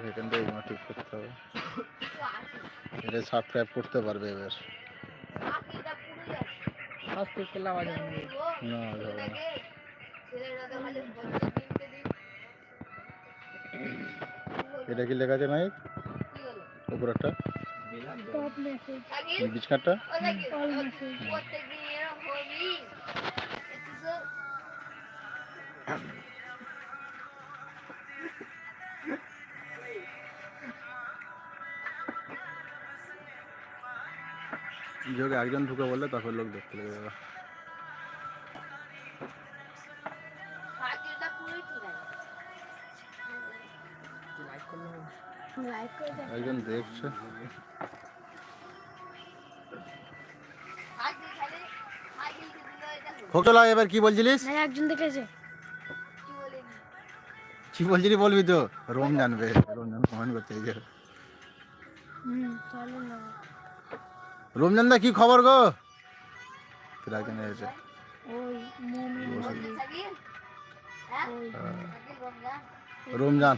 এখান থেকে এগুলো ঠিক করতে হবে। এটা সাবস্ক্রাইব করতে পারবে এবার। সাবস্ক্রাইব করলে আওয়াজ হবে না যাবে না এটা কি লেখা আছে নাই? উপর একটা। টপ মেসেজ বিছকাটটা যোগে একজন ঢুকে বললে তারপর লোক দেখতে লেগে যাবে। একজন দেখছে। খোকলা এবার কি বলছিলিস? একজন দেখেছে। কি বলছিলি বলবি তো? রোম জানবে রমজান কমেন্ট করতে হুম তাহলে না। রমজান দা কি খবর গো? এসেছে। ওই মমিন বলি ওই রমজান?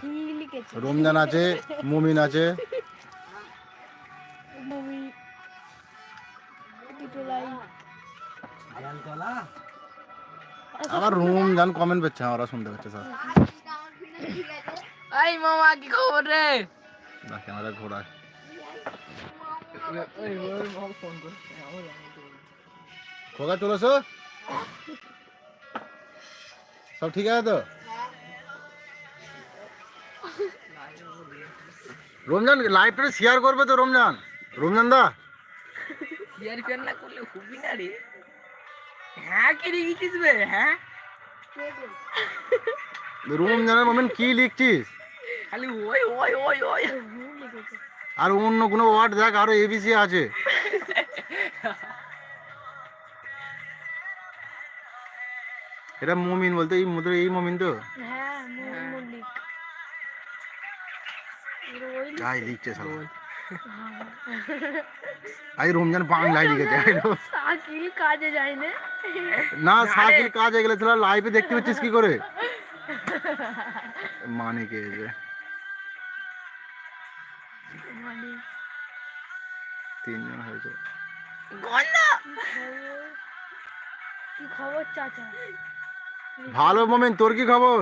রমজান। আছে মুমিন আছে। আমার রমজান কমেন্ট করছে আমরা শুনতে পাচ্ছে স্যার। এই মামা কি খবর রে? না ক্যামেরা ঘোরায়। খোকা চলেছো? সব ঠিক আছে তো? রমজান লাইভটা শেয়ার করবে তো রমজান। রমজান দা? ইয়ার ফ্যান না করলে খুবই না রে? হ্যাঁ কি লিখিস বে? হ্যাঁ? রমজানের মোমেন্ট কি লিখছিস? খালি ওই ওই ওই ওই। আর অন্য কোনো ওয়ার্ড দেখ আরও এবিসি আছে। এটা মমিন বলতে এই মুদ্রা এই মমিন তো? হ্যাঁ যাই লিখছে। সব আজ রমজান বাংলায় লিখেছে। সাকিল কাজে যায় না না সাকিল কাজে গেলে তোরা লাইভে দেখতে পাচ্ছিস কি করে? মানে কে যে। মানে তিনজন হয়েছে কি খবর চাচা? ভালো মোমেন তোর কি খবর?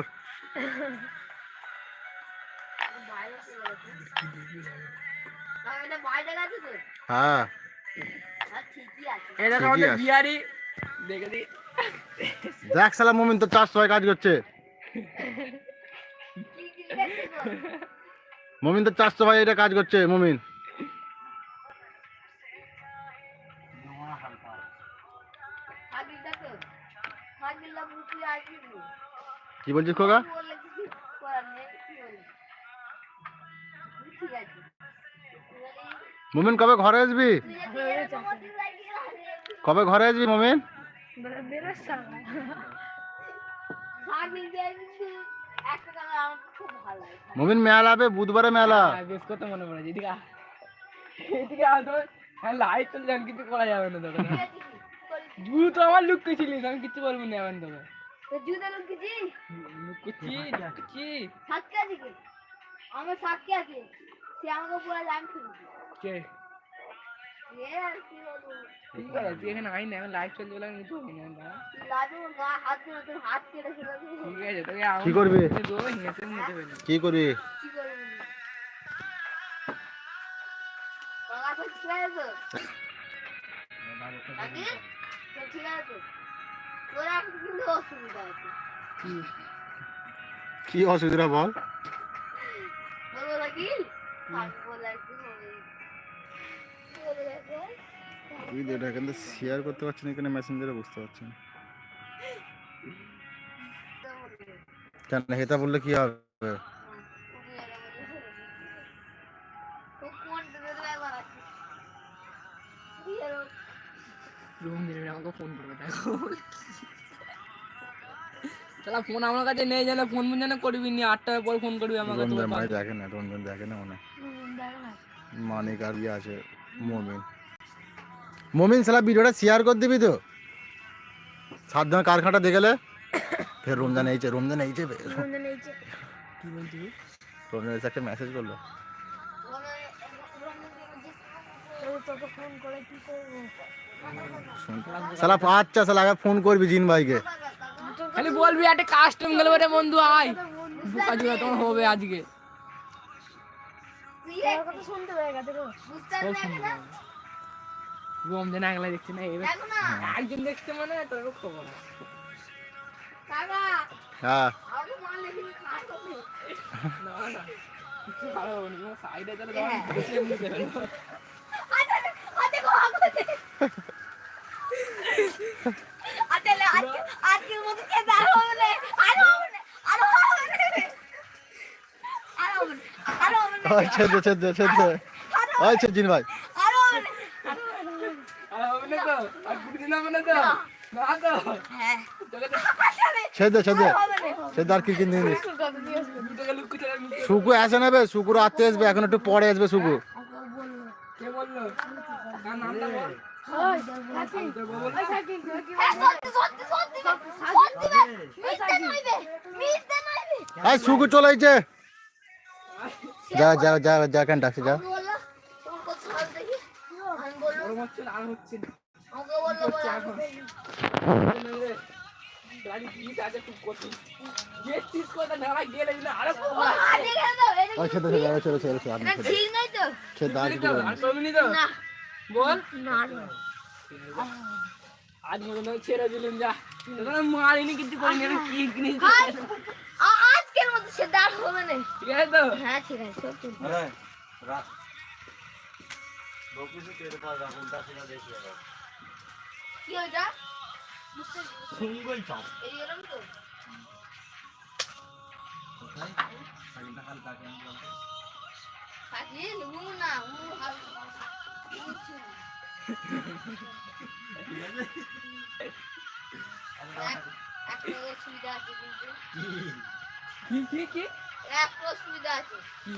হ্যাঁ। দেখে সালা মোমিন তো চার সময় কাজ করছে। মমিন তো চারশো ভাই এটা কাজ করছে মমিন। কি বলছিস খোকা? মমিন কবে ঘরে আসবি? কবে ঘরে আসবি মমিন? মমিন মেলা হবে বুধবারে মেলা। হ্যাঁ, বেশ কথা মনে পড়েছে এদিকে এদিকে আ তো হ্যাঁ লাইট তো যেন কিছু করা যাবে না তোকে। জুতো তো আমার লুক করছিলিস আমি কিছু বলব না এখন তোকে। লুক করছি লুক করছি। আমার সাক্ষী আছে। সে আমাকে পুরো লাইন খুলেছে কে? ঠিক আছে তুই এখানে আই না বলে আমি না ঠিক আছে তোকে কি করবি? কি করবি কি ঠিক আছে নাকি তোর কিন্তু অসুবিধা আছে কি অসুবিধা বল নাকি বলে একটু হবে বলে দেখো এটা এখানে শেয়ার করতে পারছি না এখানে মেসেঞ্জারে বুঝতে পারছি না। কেন হেতা বললে কি হবে? আমাকে ফোন করবে দেখো। শালা ফোন আমার কাছে নেই জানে ফোন ফোন জানে করবি নি আটটার পর ফোন করবি আমাকে তো রঞ্জন দেখে না রঞ্জন দেখে না মনে। দেখ না। মানিক আর ইয়ে আছে মমিন। মমিন সালা ভিডিওটা শেয়ার করে দিবি তো। সাবধান কারখানাটা দেখেলে ফের রমজান এইছে রমজান এইছে রমজান এই যে। কি বলছিস? রমজান এসে একটা মেসেজ করল। ওখানে রমজান দিয়ে যে- এই তোকে ফোন করে কি করব? সালা আচ্ছা সালা আগে ফোন করবি জিন ভাইকে। খালি বলবি একটা কাস্টম গেলে রে বন্ধু আয়। বোকা জোড়া তোমার হবে আজকে। তুই তোর কথা শুনতে পেয়ে গেছে গো। বুঝতে পারবি না রমজান আগলা দেখছি না এবার না। একজন দেখছে মানে তোর খবর হ্যাঁ। ছেদ দে। ওই ছেদ জিন ভাই আরও হবে না আর হবে না তো আর কুড়ি দিন হবে না তো না তো হ্যাঁ তোকে তো ছেদ দে, ছেদ দে। হবে না ছেদ দে, আর কি নেবে আসবে এখন একটু পরে আসবে যা যা যা যা কেন ডাকছে যা। ছেড়ে যা মারিনি কিছু করিনি কি জিনিস আজকের মতো সে দাঁড় হবে না ঠিক আছে তো ঠিক আছে সত্যি কি ওইটা? এই এরকম তো? কাকি নেব না ও হাল- বুঝছি না। এক- একটা অসুবিধা আছে কিন্তু। কি কি কি? একটা অসুবিধা আছে। কি?